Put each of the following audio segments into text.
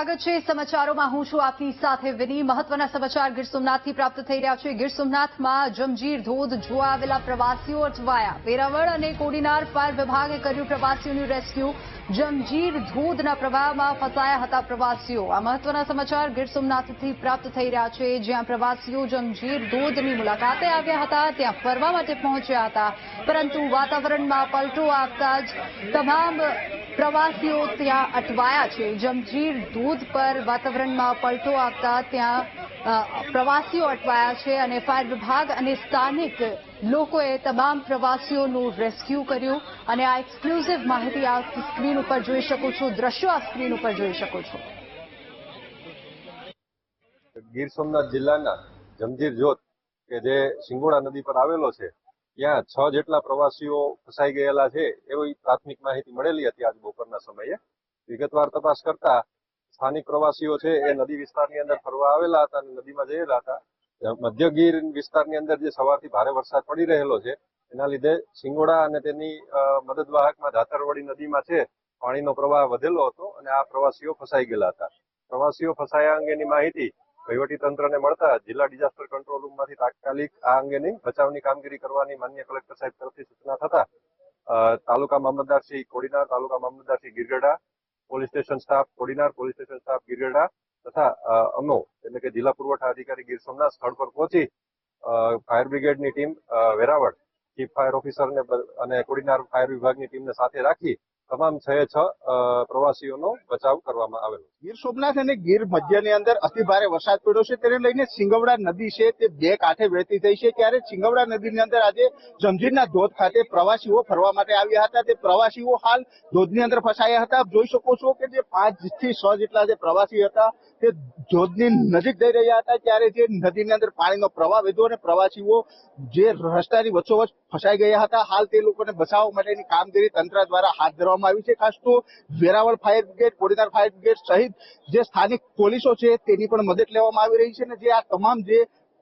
સ્વાગત છે સમાચારોમાં. હું છું આપની સાથે વિની મહત્વના સમાચાર ગીર સોમનાથથી પ્રાપ્ત થઈ રહ્યા છે. ગીર સોમનાથમાં જમજીર ધોધ જોવા આવેલા પ્રવાસીઓ અટવાયા. વેરાવળ અને કોડીનાર ફાયર વિભાગે કર્યું પ્રવાસીઓનું રેસ્ક્યુ. જમજીર ધોધના પ્રવાહમાં ફસાયા હતા પ્રવાસીઓ. આ મહત્વના સમાચાર ગીર સોમનાથથી પ્રાપ્ત થઈ રહ્યા છે. જ્યાં પ્રવાસીઓ જમજીર ધોધની મુલાકાતે આવ્યા હતા, ત્યાં ફરવા માટે પહોંચ્યા હતા. પરંતુ વાતાવરણમાં પલટો આવતા જ તમામ પ્રવાસીઓ ત્યાં અટવાયા છે. જમજીર ધોધ પર વાતાવરણમાં પલટો આવતા ત્યાં પ્રવાસીઓ અટવાયા છે અને ફાયર વિભાગ અને સ્થાનિક લોકોએ તમામ પ્રવાસીઓનું રેસ્ક્યુ કર્યું અને આ એક્સક્લુઝિવ માહિતી આ સ્ક્રીન ઉપર જોઈ શકો છો, દ્રશ્યો આ સ્ક્રીન ઉપર જોઈ શકો છો. ગીર સોમનાથ જિલ્લાના જમજીર જોત કે જે સિંગોડા નદી પર આવેલો છે ત્યાં છ જેટલા પ્રવાસીઓ ફસાઈ ગયેલા છે એવી પ્રાથમિક માહિતી મળેલી હતી આજ બપોરના સમયે. વિગતવાર તપાસ કરતા સ્થાનિક પ્રવાસીઓ છે એ નદી વિસ્તારની અંદર ફરવા આવેલા હતા અને નદીમાં જયેલા હતા. મધ્ય ગીર વિસ્તારની અંદર જે સવારથી ભારે વરસાદ પડી રહેલો છે, એના લીધે સિંગોડા અને તેની મદદવાહકમાં ધાતરવડી નદીમાં છે, પાણીનો પ્રવાહ વધેલો હતો અને આ પ્રવાસીઓ ફસાઈ ગયેલા હતા. પ્રવાસીઓ ફસાયા અંગેની માહિતી તંત્રને મળતા જિલ્લા ડિઝાસ્ટર કંટ્રોલ રૂમમાંથી તાત્કાલિક આ અંગેની બચાવની કામગીરી કરવાની માન્ય કલેક્ટર સાહેબ તરફથી સૂચના થતા taluka mamlatdar Shri Kodinar, taluka mamlatdar Shri Girgadha, police station staff Kodinar, police station staff Girgadha તથા અમો એટલે કે જિલ્લા પુરવઠા અધિકારી ગીર સોમનાથ સ્થળ પર પહોંચી ફાયર બ્રિગેડની ટીમ વેરાવળ ચીફ ફાયર ઓફિસરને અને કોડીનાર ફાયર વિભાગની ટીમને સાથે રાખી તમામ છ છ પ્રવાસીઓનો બચાવ કરવામાં આવેલો ગીર સોમનાથ અને ગીર મધ્યની અંદર અતિ ભારે વરસાદ પડ્યો છે. તેને લઈને સિંગવડા નદી છે તે બે કાંઠે વહેતી થઈ છે. ત્યારે સિંગવડા નદીની અંદર આજે જમજીરના ધોધ ખાતે પ્રવાસીઓ ફરવા માટે આવ્યા હતા. તે પ્રવાસીઓ હાલ ધોધની અંદર ફસાયા હતા. જોઈ શકો છો કે જે પાંચથી છ જેટલા જે પ્રવાસી હતા તે ધોધની નજીક જઈ રહ્યા હતા. ત્યારે જે નદીની અંદર પાણીનો પ્રવાહ વધ્યો અને પ્રવાસીઓ જે રસ્તાની વચ્ચોવચ ફસાઈ ગયા હતા. હાલ તે લોકોને બચાવવા માટેની કામગીરી તંત્ર દ્વારા હાથ ધરવામાં આવી છે, ખાસ તો Veraval fire brigade, Kodinar fire brigade સહિત જે સ્થાનિક પોલીસો છે તેની પણ મદદ લેવામાં આવી રહી છે અને જે આ તમામ જે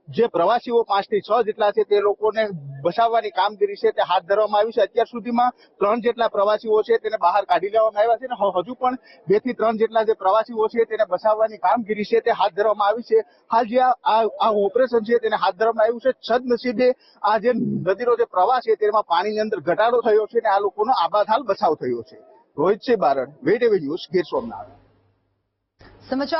જે પ્રવાસીઓ પાંચથી છ જેટલા છે તે લોકોને બચાવવાની કામગીરી છે તે હાથ ધરવામાં આવી છે. અત્યાર સુધીમાં ત્રણ જેટલા પ્રવાસીઓ છે તેને બહાર કાઢી લેવામાં આવ્યા છે અને હજુ પણ બેથી ત્રણ જેટલા જે પ્રવાસીઓ છે તેને બચાવવાની કામગીરી છે તે હાથ ધરવામાં આવી છે. હાલ જે આ- ઓપરેશન છે તેને હાથ ધરવામાં આવ્યું છે. છદનસીબે આ જે નદીનો જે પ્રવાહ છે તેમાં પાણીની અંદર ઘટાડો થયો છે અને આ લોકોનો આબાદ બચાવ થયો છે. Rohit Singh Barad VTV news Gir Somnath. સમાચાર